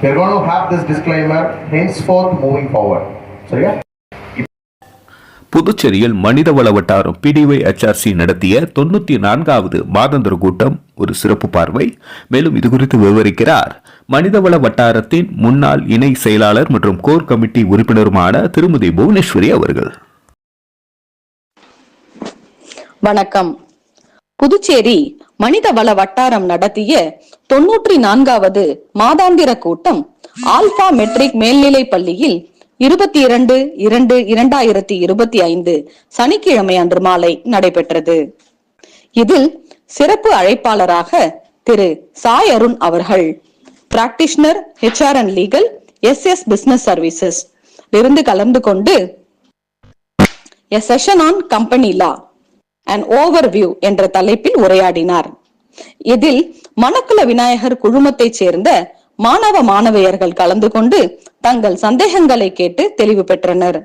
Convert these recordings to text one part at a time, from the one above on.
we're going to have this disclaimer henceforth moving forward. So yeah. புதுச்சேரியில் மனிதவள வட்டாரம் PTY HRC நடத்திய தொண்ணூத்தி நான்காவது மாதாந்திர கூட்டம் ஒரு சிறப்பு பார்வை மேலும் இது குறித்து விவரிக்கிறார் மனிதவள வட்டாரத்தின் முன்னாள் இணை செயலாளர் மற்றும் கோர் கமிட்டி உறுப்பினருமான திருமதி புவனேஸ்வரி அவர்கள் வணக்கம் புதுச்சேரி மனிதவள வட்டாரம் நடத்திய தொன்னூற்றி நான்காவது மாதாந்திர கூட்டம் ஆல்பா மெட்ரிக் மேல்நிலை பள்ளியில் இருபத்தி இரண்டு இரண்டு இரண்டாயிரத்தி இருபத்தி ஐந்து சனிக்கிழமை அன்று மாலை நடைபெற்றது. இதில் சிறப்பு அழைப்பாளராக திரு சாய் அருண் அவர்கள் practitioner HR and legal S S business services இருந்து கலந்து கொண்டு a session on company law and overview என்ற தலைப்பில் உரையாடினார். இதில் மணக்குல விநாயகர் குழுமத்தைச் சேர்ந்த மாணவ மாணவியர்கள் கலந்து கொண்டு தங்கள் சந்தேகங்களை கேட்டு தெளிவு பெற்றனர்.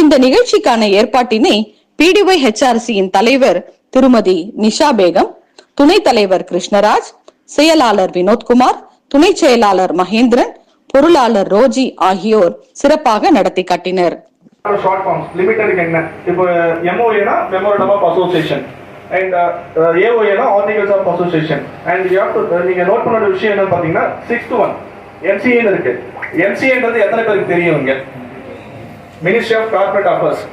இந்த நிகழ்ச்சிக்கான ஏற்பாட்டினை பிடிஒய் ஹெச்ஆர்சியின் தலைவர் திருமதி நிஷா பேகம் துணைத் தலைவர் கிருஷ்ணராஜ் செயலாளர் வினோத்குமார் துணை செயலாளர் மகேந்திரன் பொருளாளர் ரோஜி ஆகியோர் சிறப்பாக நடத்தி காட்டினர். ஷார்ட் ஃபார்ம்ஸ் லிமிட்டருக்கு என்ன? இப்போ எம்ஓஏனா memorandum of association and ஏஓஏனா articles of association and you have to நீங்க நோட் பண்ண விஷயம் என்னன்னு பாத்தீங்கன்னா டு ஒன் எம்சிஏன்னு இருக்கு. எம்சிஏன்றது எத்தனை பேருக்கு தெரியும் இங்க? Ministry of corporate affairs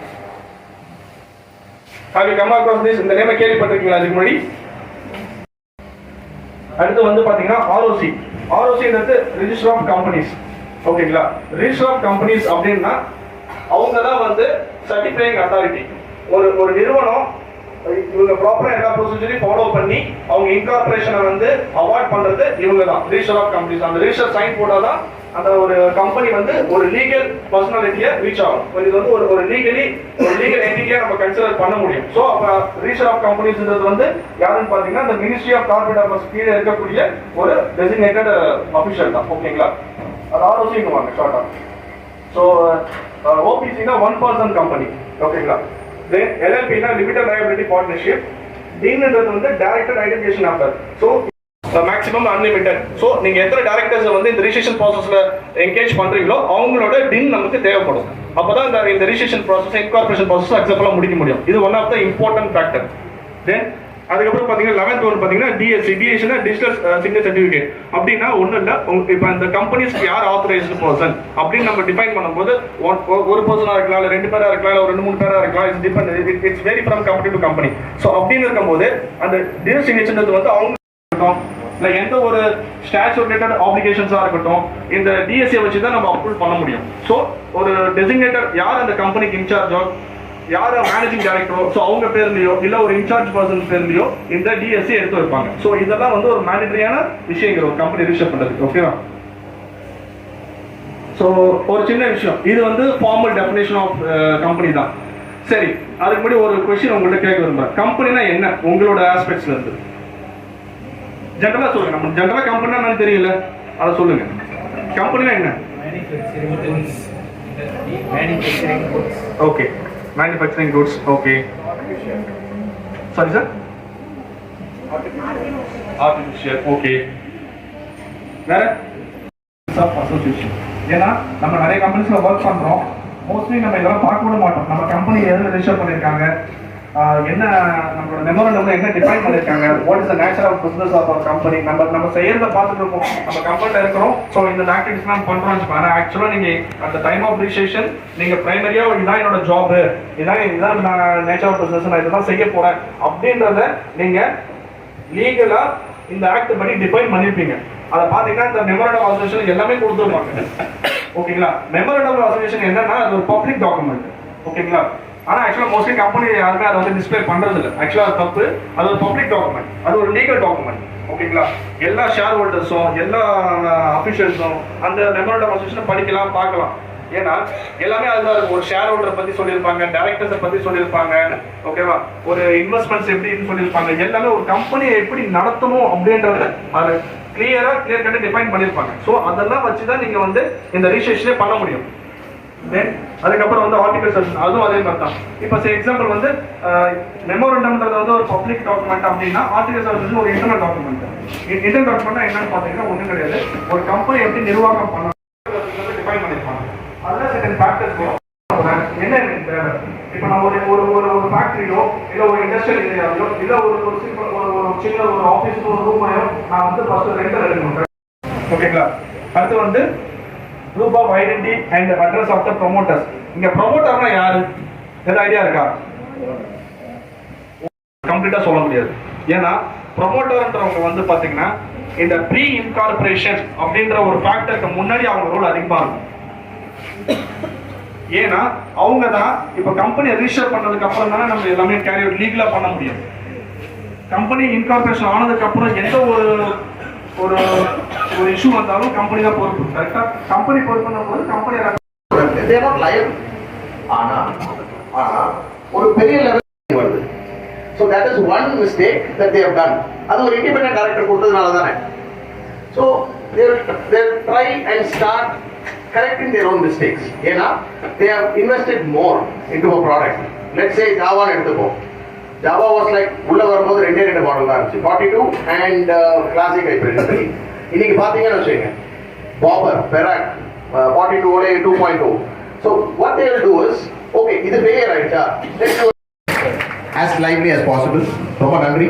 have you come across this இந்த நேம கேள்விப்பட்டிருக்கீங்களா அதுக்கு முன்னாடி? அடுத்து வந்து பாத்தீங்கன்னா ஆர்ஓசி ஆர்ஓசின்றது ரிஜிஸ்டர் ஆஃப் கம்பெனிஸ் ஓகேங்களா ரிஜிஸ்டர் ஆஃப் கம்பெனிஸ் அப்படின்னா அவங்க தான் வந்து சர்டிஃபைங் அத்தாரிட்டி ஒரு ஒரு நிறுவனம் இவங்க ப்ராப்பரா எல்லா ப்ரொசீஜரையும் ஃபாலோ பண்ணி அவங்க இன்கார்பரேஷனை வந்து அவாய்ட் பண்றது இவங்க தான் ரிஜிஸ்டர் ஆஃப் கம்பெனிஸ் அந்த ரிஜிஸ்டர் சைன் போட்டால் தான் அந்த ஒரு கம்பெனி வந்து ஒரு லீகல் பர்சனாலிட்டியை ரீச் ஆகும். இது வந்து ஒரு ஒரு லீகலி ஒரு லீகல் என்டிட்டியா நம்ம கன்சிடர் பண்ண முடியும். ஸோ அப்போ ரிஜிஸ்டர் ஆஃப் கம்பெனிஸ்ன்றது வந்து யாருன்னு பார்த்தீங்கன்னா இந்த மினிஸ்ட்ரி ஆஃப் கார்பரேட் அஃபேர்ஸ் கீழே இருக்கக்கூடிய ஒரு டெசிக்னேட்டட் அஃபிஷியல் தான். ஓகேங்களா அது ஆலோசிங்க வாங்க ஷார்ட்டாக ஸோ ஓபிசினா ஒன் பர்சன் கம்பெனி ஓகேங்களா தென் எல்எல்பினா லிமிடெட் லயபிலிட்டி பார்ட்னர்ஷிப் டீன்ன்றது வந்து directed identification offer so maximum unlimited so நீங்க எத்தனை டேரக்டர்ஸ் வந்து இந்த ரிஜிஸ்ட்ரேஷன் ப்ராசஸ்ல என்கேஜ் பண்றீங்களோ அவங்களோட டின் நமக்கு தேவைப்படும். அப்பதான் இந்த இந்த ரிஜிஸ்ட்ரேஷன் ப்ராசஸ் இன்கார்பரேஷன் ப்ராசஸ் அக்செப்டலாம் முடிக்க முடியும். இது one of the important factor then அதுக்கப்புறம் பார்த்தீங்கன்னா லெவன்த் ஒன் பார்த்தீங்கன்னா டிஎஸ்சி டிஎஸ்சினா டிஜிட்டல் சிக்னல் சர்டிஃபிகேட் அப்படின்னா ஒன்றும் இல்லை. இப்போ அந்த கம்பெனிஸ்க்கு யார் ஆத்தரைஸ்டு பர்சன் அப்படின்னு நம்ம டிஃபைன் பண்ணும்போது ஒன் ஒரு பர்சனாக இருக்கலாம் இல்லை ரெண்டு பேராக இருக்கலாம் இல்லை ஒரு ரெண்டு மூணு பேராக இருக்கலாம். It's depend it's vary from company to company so அப்படின்னு இருக்கும்போது அந்த டிஜிட்டல் சிக்னேச்சர்ன்றது வந்து அவங்க இருக்கும் இல்லை எந்த ஒரு ஸ்டாச்சு ரிலேட்டட் ஆப்ளிகேஷன்ஸாக இருக்கட்டும் இந்த டிஎஸ்சியை வச்சு தான் நம்ம அப்ரூவ் பண்ண முடியும். ஸோ ஒரு டெசிக்னேட்டர் யார் அந்த கம்பெனிக்கு இன்சார்ஜோ யார் மேனேஜிங் டைரக்டரோ ஸோ அவங்க பேர்லயோ இல்ல ஒரு இன்சார்ஜ் பர்சன் பேர்லயோ இந்த டிஎஸ்சி எடுத்து வைப்பாங்க. ஸோ இதெல்லாம் வந்து ஒரு மேண்டேட்டரியான விஷயங்கள் ஒரு கம்பெனி ரிஜிஸ்டர் பண்றதுக்கு ஓகேவா ஸோ ஒரு சின்ன விஷயம். இது வந்து ஃபார்மல் டெஃபினேஷன் ஆஃப் கம்பெனி தான். சரி அதுக்கு முன்னாடி ஒரு கொஸ்டின் உங்கள்கிட்ட கேட்க விரும்புறேன். கம்பெனினா என்ன? உங்களோட ஆஸ்பெக்ட்ஸ்ல இருந்து. ஜென்ரலா சொல்லுங்க. நம்ம ஜென்ரலா கம்பெனினா என்னன்னு தெரியல. அதை சொல்லுங்க. கம்பெனினா என்ன? Okay manufacturing goods okay sorry sir artificial okay வேற? அசோசியேஷன் ஏன்னா நம்ம நிறைய கம்பெனிஸ்ல ஒர்க் பண்றோம். மோஸ்ட்லி நம்ம இதெல்லாம் பார்க்க கூட மாட்டோம். நம்ம கம்பெனி எதுல ரிஜிஸ்டர் பண்ணிருக்காங்க? ஆஹ் என்ன நம்மளோட மெமோரண்டம்ல என்ன டிஃபைன் பண்ணிருக்காங்க? What is the nature of business of our company நம்ம நம்ம செய்யறத பார்த்துட்டு இருக்கோம். நம்ம கம்பெனில இருக்கிறோம். ஸோ இந்த ஆக்டிவிட்டிஸ் நான் பண்றோம். ஆனா ஆக்சுவலா நீங்க அந்த டைம் ஆஃப் ரிஜிஸ்ட்ரேஷன் நீங்க பிரைமரியா இதான் என்னோட ஜாப் இதான் இதான் நான் நேச்சர் ஆஃப் பிசினஸ் நான் இதெல்லாம் செய்ய போறேன். அப்படின்றத நீங்க லீகலா இந்த ஆக்ட் படி டிஃபைன் பண்ணிருப்பீங்க. அதை பாத்தீங்கன்னா இந்த மெமோரண்டம் அசோசியேஷன் எல்லாமே கொடுத்துருப்பாங்க. ஓகேங்களா? மெமோரண்டம் அசோசியேஷன் என்னன்னா அது ஒரு பப்ளிக் டாக்குமெண்ட் ஓகேங்களா? ஆனால் ஆக்சுவலாக மோஸ்ட்லி கம்பெனி யாருமே அதை வந்து டிஸ்ப்ளே பண்ணுறது இல்லை ஆக்சுவலாக அது தப்பு. அது ஒரு பப்ளிக் டாக்குமெண்ட் அது ஒரு லீகல் டாக்குமெண்ட் ஓகேங்களா எல்லா ஷேர் ஹோல்டர்ஸும் எல்லா அஃபிஷியல்ஸும் அந்த மெமரண்டம் அசோசியேஷன் படிக்கலாம் பார்க்கலாம். ஏன்னா எல்லாமே அதுதான் இருக்கும் ஒரு ஷேர் ஹோல்டரை பற்றி சொல்லியிருப்பாங்க டேரக்டர்ஸை பற்றி சொல்லியிருப்பாங்க ஓகேவா ஒரு இன்வெஸ்ட்மெண்ட்ஸ் எப்படின்னு சொல்லியிருப்பாங்க. எல்லாமே ஒரு கம்பெனியை எப்படி நடத்தணும் அப்படின்றத அது கிளியராக கிளியர் கட்டு டிஃபைன் பண்ணியிருப்பாங்க. ஸோ அதெல்லாம் வச்சு தான் நீங்கள் வந்து இந்த ரிஜிஸ்ட்ரேஷனே பண்ண முடியும். தென் அதுக்கப்புறம் வந்து ஆர்டிகல் அதுவும் அதே மாதிரி தான் இப்போ சே எக்ஸாம்பிள் வந்து மெமோரண்டம்ன்றது வந்து ஒரு பப்ளிக் டாக்குமெண்ட் அப்படின்னா ஆர்டிகல் வந்து ஒரு இன்டர்னல் டாக்குமெண்ட் இன்டர்னல் டாக்குமெண்ட் என்னன்னு பார்த்தீங்கன்னா ஒன்றும் கிடையாது. ஒரு கம்பெனி எப்படி நிர்வாகம் பண்ணணும் டிஃபைன் பண்ணிருப்பாங்க அதெல்லாம் செகண்ட் ஃபேக்டர்ஸ் என்ன எனக்கு தேவை? இப்போ நம்ம ஒரு ஒரு ஒரு ஒரு ஃபேக்டரியோ இல்லை ஒரு இண்டஸ்ட்ரியல் ஏரியாவையோ இல்லை ஒரு ஒரு சிம்பிள் ஒரு ஒரு சின்ன ஒரு ஆஃபீஸ் ஒரு ரூமையோ நான் வந்து ஃபர்ஸ்ட் ரெண்ட் ரெடி பண்ணுறேன் ஓகேங்களா அடுத்து வந்து proof of identity and address of the promoters இங்க ப்ரொமோட்டர்னா யாரு? எதாவது ஐடியா இருக்கா? கம்ப்ளீட்டா சொல்ல முடியாது. ஏன்னா ப்ரொமோட்டர்ன்றவங்க வந்து பாத்தீங்கன்னா இந்த ப்ரீ இன்கார்பரேஷன் அப்படின்ற ஒரு ஃபேக்டருக்கு முன்னாடி அவங்க ரோல் அதிகமாக இருக்கும். ஏன்னா அவங்க தான் இப்போ கம்பெனி ரிஜிஸ்டர் பண்ணதுக்கு அப்புறம் தானே நம்ம எல்லாமே கேரி அவுட் லீகலாக பண்ண முடியும். கம்பெனி இன்கார்பரேஷன் ஆனதுக்கு அப்புறம் எந்த ஒரு ஒரு ஒரு இஷ்யூ வந்தாலும் கம்பெனி தான் பொறுப்பு கரெக்டா கம்பெனி பொறுப்புன்னும் போது கம்பெனி லயன் ஆனா ஆனா ஒரு பெரிய லெவல் வருது so that is one mistake that they've done அது ஒரு இண்டிபெண்ட் டேரக்டர் கொடுத்ததுனால தானே so their try and start correcting their own mistakes ஏன்னா they have invested more in to product let say ஜாவான்னு எடுத்துப்போம் ஜாவா வாஸ் லைக் உள்ள வரும்போது ரெண்டே ரெண்டு மாடல் தான் இருந்துச்சு forty two and classic hybrid இன்னைக்கு பார்த்தீங்கன்னு வச்சுக்கோங்க. Babur Perak forty two ஓடே two point two so what they do is okay இது ஃபெயிலியர் ஆயிடுச்சா? ஆஸ் லைவ்லி as பாசிபிள் ரொம்ப நன்றி.